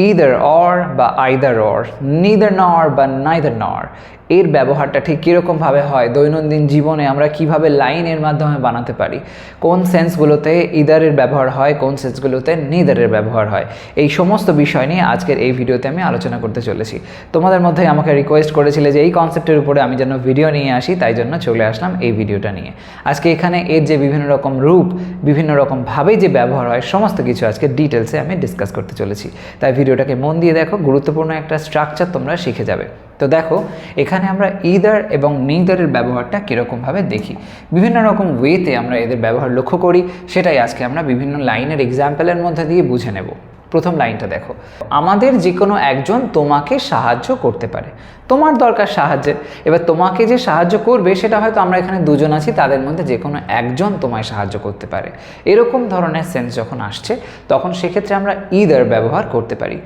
Either or বা either or neither নর বা নাইদার নর এর ব্যবহারটা ঠিক কীরকমভাবে হয়? দৈনন্দিন জীবনে আমরা কীভাবে লাইনের মাধ্যমে বানাতে পারি? কোন সেন্সগুলোতে ইদারের ব্যবহার হয়, কোন সেন্সগুলোতে নিদারের ব্যবহার হয়? এই সমস্ত বিষয় নিয়ে আজকের এই ভিডিওতে আমি আলোচনা করতে চলেছি। তোমাদের মধ্যে আমাকে রিকোয়েস্ট করেছিলে যে এই কনসেপ্টের উপরে আমি যেন ভিডিও নিয়ে আসি, তাই জন্য চলে আসলাম এই ভিডিওটা নিয়ে। আজকে এখানে এর যে বিভিন্ন রকম রূপ, বিভিন্ন রকমভাবে যে ব্যবহার হয়, সমস্ত কিছু আজকে ডিটেলসে আমি ডিসকাস করতে চলেছি। তাই ভিডিওটাকে মন দিয়ে দেখো, গুরুত্বপূর্ণ একটা স্ট্রাকচার তোমরা শিখে যাবে। তো দেখো, এখানে আমরা ইদার এবং নিদারের ব্যবহারটা কীরকমভাবে দেখি। বিভিন্ন রকম ওয়েতে আমরা এদের ব্যবহার লক্ষ্য করি, সেটাই আজকে আমরা বিভিন্ন লাইনের এক্সাম্পলের মধ্যে দিয়ে বুঝে নেব। প্রথম লাইনটা দেখো। আমাদের যে কোনো একজন তোমাকে সাহায্য করতে পারে। তোমার দরকার সাহায্যের এবার তোমাকে যে সাহায্য করবে, সেটা হয়তো আমরা এখানে দুজন আছি, তাদের মধ্যে যে কোনো একজন তোমায় সাহায্য করতে পারে। এরকম ধরনের সেন্স যখন আসছে, তখন সেক্ষেত্রে আমরা ইদার ব্যবহার করতে পারি।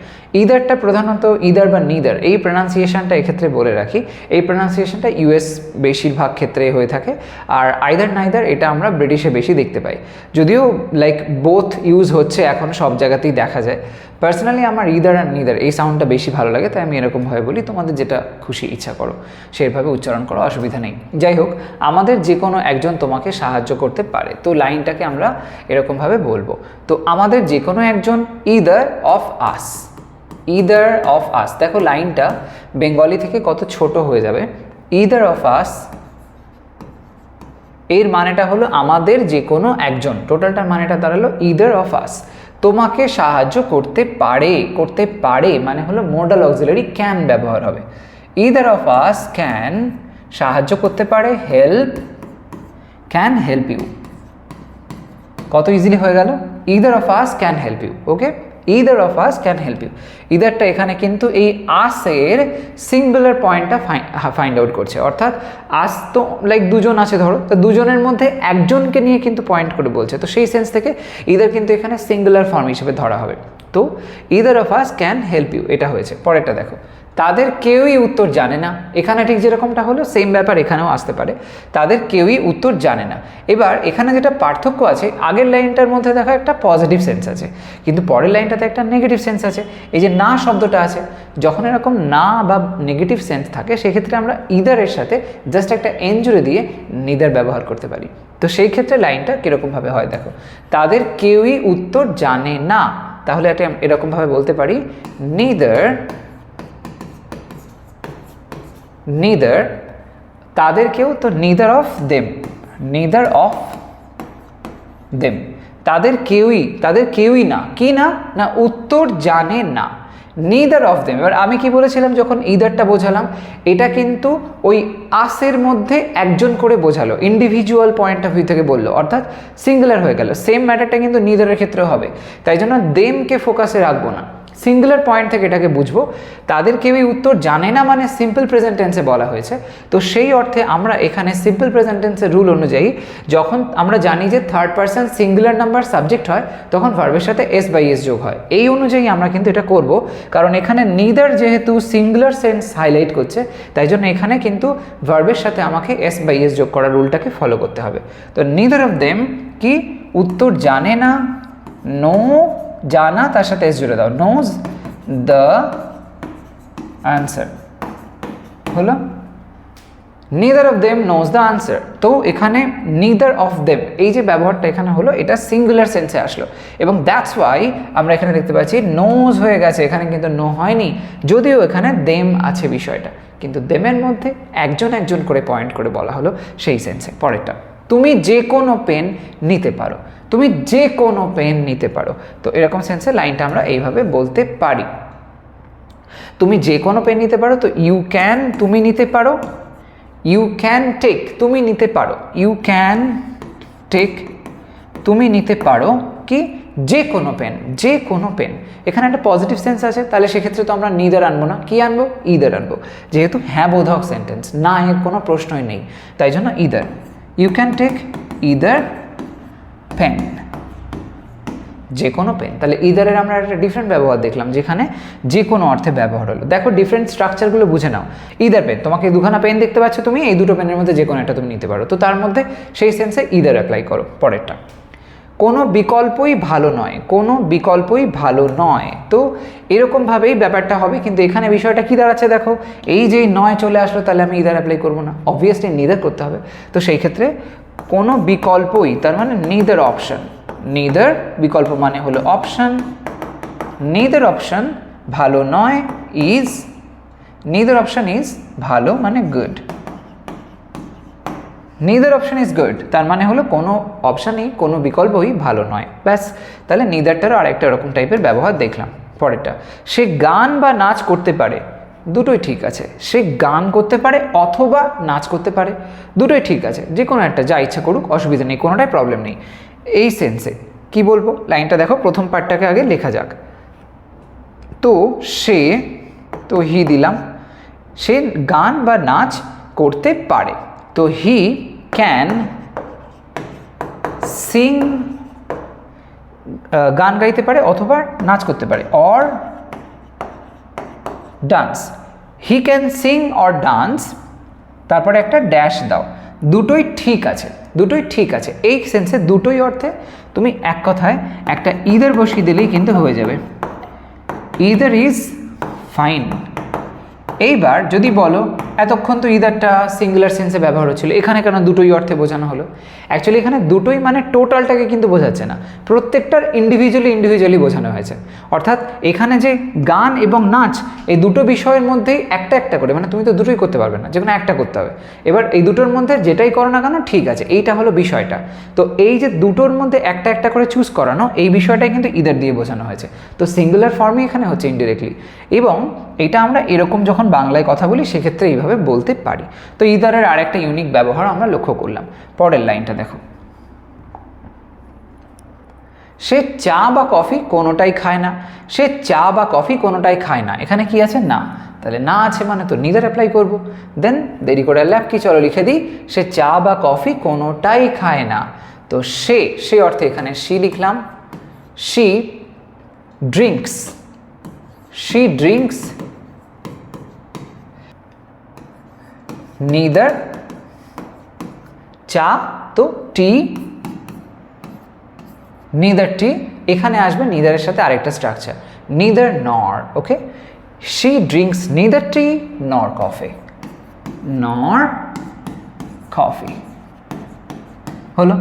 ইদারটা প্রধানত ইদার বা নিদার এই প্রনাউন্সিয়েশনটা এক্ষেত্রে বলে রাখি। এই প্রনাউন্সিয়েশনটা ইউএস বেশিরভাগ ক্ষেত্রে হয়ে থাকে, আর আইদার নাইদার এটা আমরা ব্রিটিশে বেশি দেখতে পাই। যদিও লাইক বোথ ইউজ হচ্ছে, এখন সব জায়গাতেই দেখা যায়। পার্সোনালি আমার ইদার আর নিদার এই সাউন্ডটা বেশি ভালো লাগে, তাই আমি এরকমভাবে বলি। তোমাদের যেটা খুশি, ইচ্ছা করো। সেভাবে উচ্চারণ করো অসুবিধা নেই। যাই হোক, আমাদের যে কোনো একজন তোমাকে সাহায্য করতে পারে। তো লাইনটাকে আমরা এরকমভাবে বলব। তো আমাদের যে কোনো একজন either of us either of us দেখো লাইনটা বেঙ্গলি থেকে কত ছোট হয়ে যাবে। ইদার অফ আস এর মানেটা হলো আমাদের যে কোনো একজন। টোটালটার মানেটা দাঁড়াল ইদার অফ আস তোমাকে সাহায্য করতে পারে করতে পারে মানে হলো মোডাল অক্সিলারি ক্যান ব্যবহার হবে। ইদার অফ আস ক্যান সাহায্য করতে পারে হেল্প ক্যান হেল্প ইউ কত ইজিলি হয়ে গেল? Either of us can help you okay either of us can help you ইদারটা এখানে কিন্তু এই আসের সিঙ্গুলার পয়েন্টটা ফাইন্ড আউট করছে। অর্থাৎ আস তো লাইক দুজন আছে ধরো, তো দুজনের মধ্যে একজনকে নিয়ে কিন্তু পয়েন্ট করে বলছে। তো সেই সেন্স থেকে ইদার কিন্তু এখানে সিঙ্গুলার ফর্ম হিসেবে ধরা হবে। তো either of us can help you এটা হয়েছে। পরেরটা দেখো। তাদের কেউই উত্তর জানে না। এখানে ঠিক যেরকমটা হলো সেম ব্যাপার এখানেও আসতে পারে। তাদের কেউই উত্তর জানে না। এবার এখানে যেটা পার্থক্য আছে, আগের লাইনটার মধ্যে দেখা একটা পজিটিভ সেন্স আছে, কিন্তু পরের লাইনটাতে একটা নেগেটিভ সেন্স আছে। এই যে না শব্দটা আছে, যখন এরকম না বা নেগেটিভ সেন্স থাকে, সেক্ষেত্রে আমরা ইদারের সাথে জাস্ট একটা এন জুড়ে দিয়ে নিদার ব্যবহার করতে পারি। তো সেই ক্ষেত্রে লাইনটা কীরকমভাবে হয় দেখো। তাদের কেউই উত্তর জানে না। তাহলে এটা এরকমভাবে বলতে পারি নিদার নিদার তাদের কেউ তো neither of them neither of them তাদের কেউই তাদের কেউই না, কি না? না, উত্তর জানে না নিদার অফ দেম এবার আমি কি বলেছিলাম যখন ইদারটা বোঝালাম, এটা কিন্তু ওই আসের মধ্যে একজন করে বোঝালো ইন্ডিভিজুয়াল পয়েন্ট অফ ভিউ থেকে বলল, অর্থাৎ সিঙ্গুলার হয়ে গেল সেম ম্যাটারটা কিন্তু নিদারের ক্ষেত্রেও হবে, তাই জন্য দেমকে ফোকাসে রাখব না। সিঙ্গুলার পয়েন্ট থেকে এটাকে বুঝব। তাদের কেউই উত্তর জানে না মানে সিম্পল প্রেজেন্ট টেন্সে বলা হয়েছে। তো সেই অর্থে আমরা এখানে সিম্পল প্রেজেন্ট টেন্সের রুল অনুযায়ী যখন আমরা জানি যে third person singular number subject হয়, তখন ভার্বের সাথে এস বাই এস যোগ হয়। এই অনুযায়ী আমরা কিন্তু এটা করব, কারণ এখানে নিদার যেহেতু সিঙ্গুলার সেন্স হাইলাইট করছে, তাই জন্য এখানে কিন্তু ভার্বের সাথে আমাকে এস বাই এস যোগ করার রুলটাকে ফলো করতে হবে। তো নিদার অফ দেম কি উত্তর জানে না? নো জানা, তার সাথে এস জুড়ে দাও। নোজ দ্য অ্যান্সার হলো? Neither of them knows the answer তো এখানে নিদার অফ দেম এই যে ব্যবহারটা এখানে হলো, এটা সিঙ্গুলার সেন্সে আসলো। এবং দ্যাটস ওয়াই আমরা এখানে দেখতে পাচ্ছি নোজ হয়ে গেছে। এখানে কিন্তু নো হয়নি। যদিও এখানে দেম আছে বিষয়টা। কিন্তু দেমের মধ্যে একজন একজন করে পয়েন্ট করে বলা হলো সেই সেন্সে পরেরটা। তুমি যে কোনো পেন নিতে পারো। তুমি যে কোনো পেন নিতে পারো। তো এরকম সেন্সে লাইনটা আমরা এইভাবে বলতে পারি। তুমি যে কোনো পেন নিতে পারো, তো ইউ ক্যান তুমি নিতে পারো। ইউ ক্যান টেক তুমি নিতে পারো। ইউ ক্যান টেক তুমি নিতে পারো কি? যে কোনো পেন যে কোনো পেন এখানে একটা পজিটিভ সেন্স আছে, তাহলে সেক্ষেত্রে তো আমরা নিদার আনব না। কি আনব? ইদার আনব। যেহেতু হ্যাঁ বোধক সেন্টেন্স না এর কোনো প্রশ্নই নেই। তাই জন্য either you can take either pen যে কোনো পেন তাহলে ইদারের আমরা একটা ডিফারেন্ট ব্যবহার দেখলাম, যেখানে যে কোনো অর্থে ব্যবহার হলো। দেখো ডিফারেন্ট স্ট্রাকচারগুলো বুঝে নাও। ইদার পেন তোমাকে দুখানা পেন দেখতে পাচ্ছ তুমি, এই দুটো পেনের মধ্যে যে কোনো একটা তুমি নিতে পারো। তো তার মধ্যে সেই সেন্সে ইদার অ্যাপ্লাই করো, পরেরটা। কোনো বিকল্পই ভালো নয়, কোনো বিকল্পই ভালো নয়। তো এরকমভাবেই ব্যাপারটা হবে, কিন্তু এখানে বিষয়টা কী দাঁড়াচ্ছে দেখো, এই যে নয় চলে আসলো, তাহলে আমি ইদার অ্যাপ্লাই করব না। অবভিয়াসলি নিদার করতে হবে। তো সেই ক্ষেত্রে কোনো বিকল্পই, তার মানে নিদার অপশান নিদার বিকল্প মানে হলো অপশান নিদার অপশান ভালো নয় ইজ নিদার অপশান ইজ ভালো মানে good neither option is good তার মানে হলো কোনো অপশানই কোনো বিকল্পই ভালো নয়। ব্যাস, তাহলে নিদারটারও আরেকটা এরকম টাইপের ব্যবহার দেখলাম। পরেরটা, সে গান বা নাচ করতে পারে, দুটোই ঠিক আছে। সে গান করতে পারে অথবা নাচ করতে পারে, দুটোই ঠিক আছে। যে কোনো একটা, যা ইচ্ছা করুক, অসুবিধা নেই, কোনোটাই প্রবলেম নেই। এই সেন্সে কি বলব? লাইনটা দেখো, প্রথম পার্টটাকে আগে লেখা যাক। তো সে, তো হি দিলাম। সে গান বা নাচ করতে পারে। তো হি ক্যান সিং গান গাইতে পারে অথবা নাচ করতে পারে or dance he can sing or dance তারপরে একটা ড্যাশ দাও। দুটোই ঠিক আছে, দুটোই ঠিক আছে। এই সেন্সে দুটোই অর্থে তুমি এক কথায় একটা ইদের বসিয়ে দিলেই কিন্তু হয়ে যাবে। ইদার ইজ ফাইন এইবার যদি বলো এতক্ষণ তো ইদারটা সিঙ্গুলার সেন্সে ব্যবহার হচ্ছিল। এখানে কেন দুটোই অর্থে বোঝানো হলো? অ্যাকচুয়ালি এখানে দুটোই মানে টোটালটাকে কিন্তু বোঝাচ্ছে না। প্রত্যেকটার ইন্ডিভিজুয়ালি ইন্ডিভিজুয়ালি বোঝানো হয়েছে। অর্থাৎ এখানে যে গান এবং নাচ, এই দুটো বিষয়ের মধ্যেই একটা একটা করে মানে তুমি তো দুটোই করতে পারবে না যে কোনো একটা করতে হবে। এবার এই দুটোর মধ্যে যেটাই করো না কেন, ঠিক আছে, এইটা হলো বিষয়টা। তো এই যে দুটোর মধ্যে একটা একটা করে চুজ করানো, এই বিষয়টাই কিন্তু ইদার দিয়ে বোঝানো হয়েছে। তো সিঙ্গুলার ফর্মই এখানে হচ্ছে ইনডিরেক্টলি এবং এটা আমরা এরকম যখন বাংলায় কথা বলি, সেক্ষেত্রে এইভাবে বলতে পারি। তো ইদারের আর একটা ইউনিক ব্যবহার আমরা লক্ষ্য করলাম। পরের লাইনটা দেখো। সে চা বা কফি কোনোটাই খায় না। সে চা বা কফি কোনোটাই খায় না। এখানে কি আছে? না। তাহলে না আছে মানে তো নিদার অ্যাপ্লাই করব। দেন দেরি করে ল্যাব কি? চলো লিখে দিই। সে চা বা কফি কোনোটাই খায় না। তো সে সে অর্থে এখানে সি লিখলাম। She drinks she drinks neither চা তো টি নিদার টি এখানে আসবে নিদারের সাথে আরেকটা structure neither nor okay she drinks neither tea nor coffee nor coffee হলো?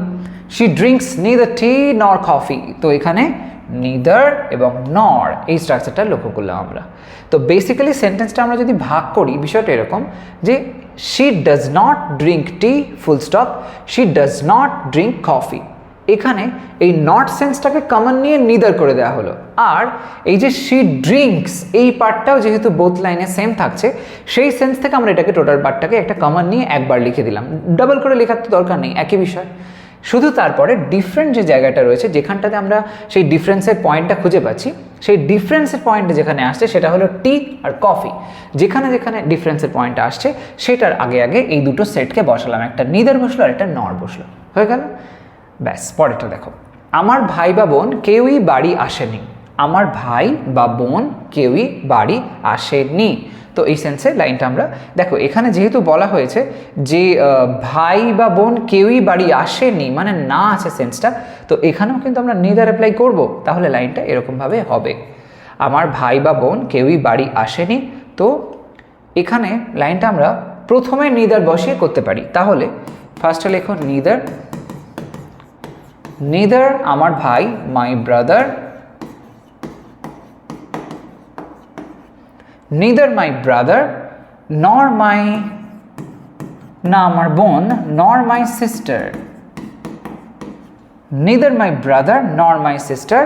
She drinks neither tea nor coffee তো এখানে নিদার এবং নর এই স্ট্রাকচারটা লক্ষ্য করলাম আমরা। তো বেসিক্যালি সেন্টেন্সটা আমরা যদি ভাগ করি, বিষয়টা এরকম যে she does not drink tea full stop she does not drink coffee এখানে এই নট সেন্সটাকে কমন নিয়ে নিদার করে দেওয়া হলো। আর এই যে শি ড্রিঙ্কস এই পার্টটাও যেহেতু বোথ লাইনে সেম থাকছে, সেই সেন্স থেকে আমরা এটাকে টোটাল পার্টটাকে একটা কমন নিয়ে একবার লিখে দিলাম। ডাবল করে লেখার তো দরকার নেই, একই বিষয়। শুধু তারপরে ডিফারেন্ট যে জায়গাটা রয়েছে, যেখানটাতে আমরা সেই ডিফারেন্সের পয়েন্টটা খুঁজে পাচ্ছি, সেই ডিফারেন্সের পয়েন্ট যেখানে আসছে সেটা হলো টি আর কফি যেখানে যেখানে ডিফারেন্সের পয়েন্টটা আসছে, সেটার আগে আগে এই দুটো সেটকে বসালাম। একটা নিদার বসল আর একটা নর বসল। হয়ে গেল? ব্যাস, পরেরটা দেখো। আমার ভাই বা বোন কেউই বাড়ি আসেনি। আমার ভাই বা বোন কেউই বাড়ি আসেনি তো এই সেন্সে লাইনটা আমরা, দেখো, এখানে যেহেতু বলা হয়েছে যে ভাই বা বোন কেউই বাড়ি আসেনি মানে না আছে সেন্সটা তো এখানেও কিন্তু আমরা নিদার অ্যাপ্লাই করব, তাহলে লাইনটা এরকমভাবে হবে। আমার ভাই বা বোন কেউই বাড়ি আসেনি, তো এখানে লাইনটা আমরা প্রথমে নিদার বসিয়ে করতে পারি। তাহলে ফার্স্টে লেখো নিদার নিদার আমার ভাই my brother neither my brother nor my না, আমার বোন nor my sister neither my brother nor my sister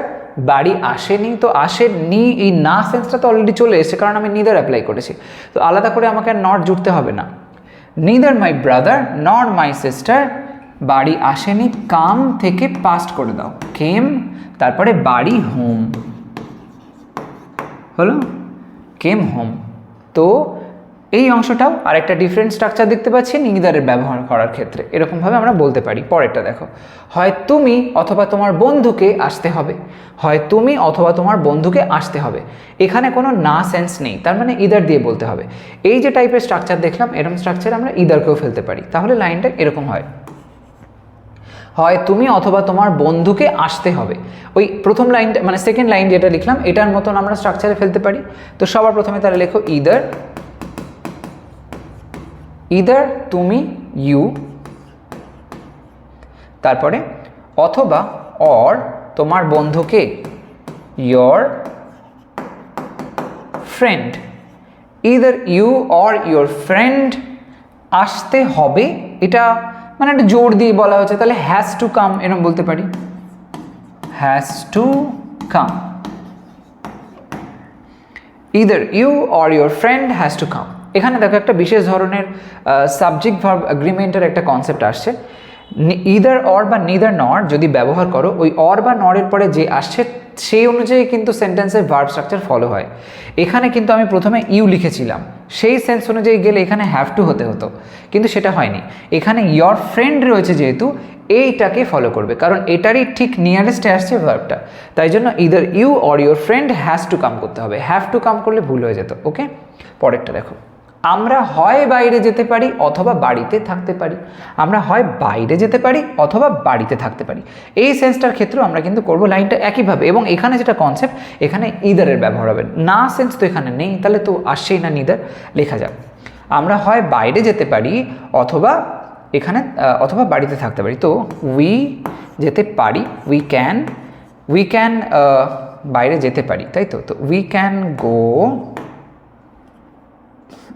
বাড়ি আসেনি, তো আসেনি, এই না সেন্সটা তো অলরেডি চলে এসেছে, কারণ আমি নিদার অ্যাপ্লাই করেছি। তো আলাদা করে আমাকে নট জুড়তে হবে না। Neither my brother nor my sister বাড়ি আসেনি, কাম থেকে পাস্ট করে দাও। কেম তারপরে বাড়ি হোম হলো? কেম হোম তো এই অংশটাও আরেকটা ডিফারেন্ট স্ট্রাকচার দেখতে পাচ্ছি নিদারের ব্যবহার করার ক্ষেত্রে। এরকমভাবে আমরা বলতে পারি। পরেরটা দেখো। হয় তুমি অথবা তোমার বন্ধুকে আসতে হবে। হয় তুমি অথবা তোমার বন্ধুকে আসতে হবে। এখানে কোনো না সেন্স নেই। তার মানে ইদার দিয়ে বলতে হবে। এই যে টাইপের স্ট্রাকচার দেখলাম এরকম স্ট্রাকচার আমরা ইদারকেও ফেলতে পারি। তাহলে লাইনটা এরকম হয়। হয় তুমি অথবা তোমার বন্ধুকে আসতে হবে। ওই প্রথম লাইনটা মানে সেকেন্ড লাইন যেটা লিখলাম, এটার মতন আমরা স্ট্রাকচারে ফেলতে পারি। তো সবার প্রথমে তাহলে লেখো ইদার ইদার তুমি ইউ তারপরে অথবা অর তোমার বন্ধুকে your friend either you or your friend আসতে হবে। এটা মানে একটা জোর দিয়ে বলা হচ্ছে তাহলে হ্যাজ টু কাম এরকম বলতে পারি। Has to come either you or your friend has to come এখানে দেখো একটা বিশেষ ধরনের সাবজেক্ট ভার্ব অ্যাগ্রিমেন্টের একটা কনসেপ্ট আসছে। ইদার অর বা নিদার নর যদি ব্যবহার করো, ওই অর বা নরের পরে যে আসছে সেই অনুযায়ী কিন্তু সেন্টেন্সের ভার্ব স্ট্রাকচার ফলো হয়। এখানে কিন্তু আমি প্রথমে ইউ লিখেছিলাম। সেই সেন্স অনুযায়ী গেলে এখানে হ্যাভ টু হতে হতো। কিন্তু সেটা হয়নি। এখানে ইয়র ফ্রেন্ড রয়েছে যেহেতু, এইটাকে ফলো করবে। কারণ এটারই ঠিক নিয়ারেস্টে আসছে ভার্বটা তাই জন্য either you or your friend has to come করতে হবে। হ্যাভ টু কাম করলে ভুল হয়ে যেত। ওকে পরেরটা দেখো। আমরা হয় বাইরে যেতে পারি অথবা বাড়িতে থাকতে পারি। আমরা হয় বাইরে যেতে পারি অথবা বাড়িতে থাকতে পারি। এই সেন্সটার ক্ষেত্রেও আমরা কিন্তু করব লাইনটা একইভাবে এবং এখানে যেটা কনসেপ্ট এখানে ইদারের ব্যবহার হবে। না সেন্স তো এখানে নেই, তাহলে তো আসছেই না নিদার লেখা যাক। আমরা হয় বাইরে যেতে পারি অথবা এখানে অথবা বাড়িতে থাকতে পারি। তো উই যেতে পারি উই ক্যান উই ক্যান বাইরে যেতে পারি, তাই তো? তো উই ক্যান গো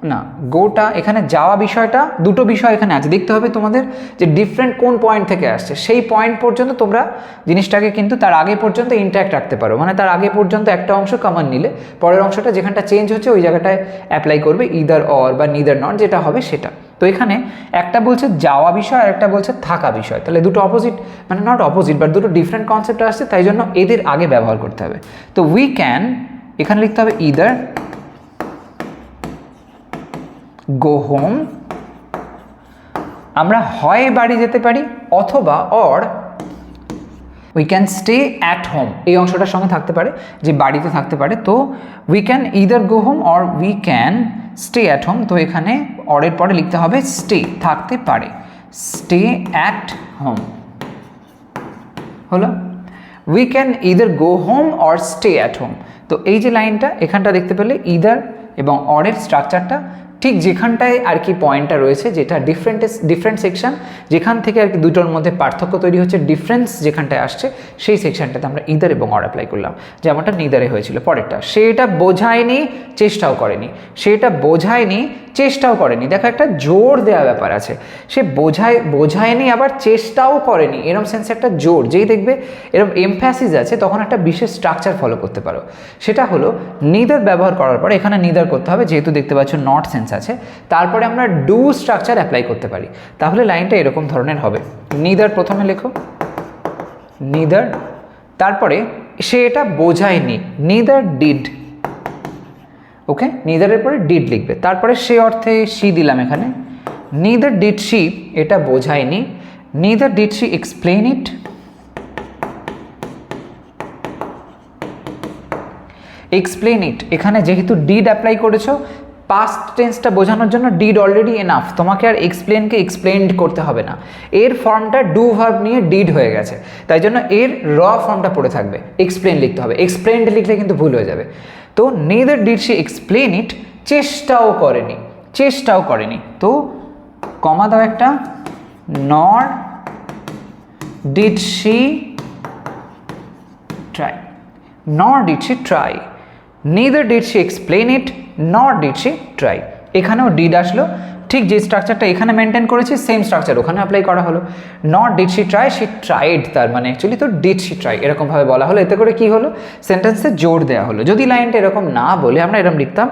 না, গোটা এখানে যাওয়া বিষয়টা, দুটো বিষয় এখানে আছে। দেখতে হবে তোমাদের যে ডিফারেন্ট কোন পয়েন্ট থেকে আসছে। সেই পয়েন্ট পর্যন্ত তোমরা জিনিসটাকে কিন্তু তার আগে পর্যন্ত ইন্ট্যাক্ট রাখতে পারো। মানে তার আগে পর্যন্ত একটা অংশ কমন নিলে, পরের অংশটা যেখানটা চেঞ্জ হচ্ছে, ওই জায়গাটায় অ্যাপ্লাই করবে ইদার অর বা নিদার নট যেটা হবে সেটা। তো এখানে একটা বলছে যাওয়া বিষয়, আর একটা বলছে থাকা বিষয়। তাহলে দুটো অপোজিট মানে নট অপোজিট বাট দুটো ডিফারেন্ট কনসেপ্ট আসছে, তাই জন্য এদের আগে ব্যবহার করতে হবে। তো উই ক্যান এখানে লিখতে হবে ইদার গো হোম আমরা হয় বাড়ি যেতে পারি অথবা or we can stay at home এই অংশটার সঙ্গে থাকতে পারে, যে বাড়িতে থাকতে পারে, তো we can either go home or we can stay at home তো এখানে অরের পরে লিখতে হবে স্টে থাকতে পারে। স্টে অ্যাট হোম হলো? We can either go home or stay at home তো এই যে লাইনটা, এখানটা দেখতে পেলে ইদার এবং অরের স্ট্রাকচারটা ঠিক যেখানটায় আর কি পয়েন্টটা রয়েছে, যেটা ডিফারেন্ট ডিফারেন্ট সেকশন যেখান থেকে আর কি দুটোর মধ্যে পার্থক্য তৈরি হচ্ছে ডিফারেন্স যেখানটায় আসছে, সেই সেকশনটাতে আমরা ইদার এবং অর অ্যাপ্লাই করলাম। যেমনটা নিদারে হয়েছিল, পরেরটা। সেটা বোঝায়নি, চেষ্টাও করেনি। সেটা বোঝায়নি, চেষ্টাও করেনি। দেখো একটা জোর দেওয়া ব্যাপার আছে। সে বোঝায় বোঝায়নি, আবার চেষ্টাও করেনি। এরম সেন্সে একটা জোর। যেই দেখবে এরম এমফ্যাসিস আছে, তখন একটা বিশেষ স্ট্রাকচার ফলো করতে পারো। সেটা হলো নিদার ব্যবহার করার পর এখানে নিদার করতে হবে, যেহেতু দেখতে পাচ্ছ নট সেন্স আছে। তারপরে আমরা ডু স্ট্রাকচার অ্যাপ্লাই করতে পারি। তাহলে লাইনটা এরকম ধরনের হবে। নিদার প্রথমে লেখো। নিদার তারপরে সে এটা বোঝায়নি। নিদার ডিড ওকে নিদারের পরে ডিড লিখবে। তারপরে সে অর্থে সি দিলাম এখানে। নিদার ডিড শি এটা বোঝায়নি। Neither did she explain it explain it এখানে যেহেতু ডিড অ্যাপ্লাই করেছ পাস্ট টেন্সটা বোঝানোর জন্য ডিড অলরেডি এনাফ তোমাকে আর এক্সপ্লেনকে এক্সপ্লেন্ড করতে হবে না। এর ফর্মটা ডু ভার্ব নিয়ে ডিড হয়ে গেছে। তাই জন্য এর র ফর্মটা পড়ে থাকবে। এক্সপ্লেন লিখতে হবে। এক্সপ্লেন্ড লিখলে কিন্তু ভুল হয়ে যাবে। তো neither did she explain it চেষ্টাও করেনি। চেষ্টাও করেনি। তো কমা দাও একটা। Nor did she try nor did she try. Neither did she explain it not did she try এখানেও ডিড আসলো। ঠিক যে স্ট্রাকচারটা এখানে মেনটেন করেছি সেম স্ট্রাকচার ওখানে অ্যাপ্লাই করা হলো। Not did she try she tried তার মানে অ্যাকচুয়ালি তো ডিড শি ট্রাই এরকমভাবে বলা হলো। এতে করে কি হলো? সেন্টেন্সে জোর দেওয়া হলো। যদি লাইনটা এরকম না বলে আমরা এরকম লিখতাম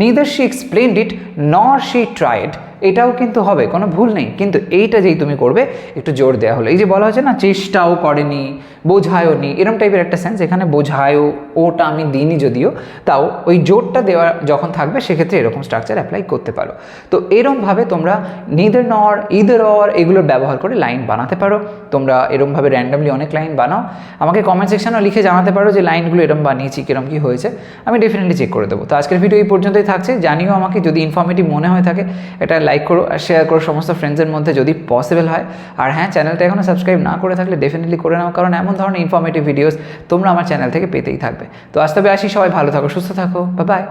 নিদার শি এক্সপ্লেন ইট নর শি ট্রাইড এটাও কিন্তু হবে, কোনো ভুল নেই। কিন্তু এইটা যেই তুমি করবে, একটু জোর দেওয়া হলো। এই যে বলা হচ্ছে না, চেষ্টাও করেনি, বোঝায়ও নি, এরম টাইপের একটা সেন্স এখানে বোঝায়ও, ওটা আমি দিইনি যদিও, তাও ওই জোরটা দেওয়া যখন থাকবে, সেক্ষেত্রে এরকম স্ট্রাকচার অ্যাপ্লাই করতে পারো। তো এরমভাবে তোমরা নিদের নর ইদের অর এগুলোর ব্যবহার করে লাইন বানাতে পারো। তোমরা এরমভাবে র্যান্ডামলি অনেক লাইন বানাও। আমাকে কমেন্ট সেকশনেও লিখে জানাতে পারো যে লাইনগুলো এরম বানিয়েছি, কিরম কী হয়েছে। আমি ডেফিনেটলি চেক করে দেবো। তো আজকের ভিডিও এই পর্যন্তই থাকছে। জানিও আমাকে, যদি ইনফর্মেটিভ মনে হয়ে থাকে, এটা লাইক করো আর শেয়ার করো সমস্ত ফ্রেন্ডসের মধ্যে যদি পসিবল হয়। আর হ্যাঁ চ্যানেলটা এখনও সাবস্ক্রাইব না করে থাকলে ডেফিনেটলি করে নাও, কারণ এমন ধরনের ইনফর্মেটিভ ভিডিওস তোমরা আমার চ্যানেল থেকে পেতেই থাকবে। তো আজ আসি, সবাই ভালো থাকো, সুস্থ থাকো। বা বাই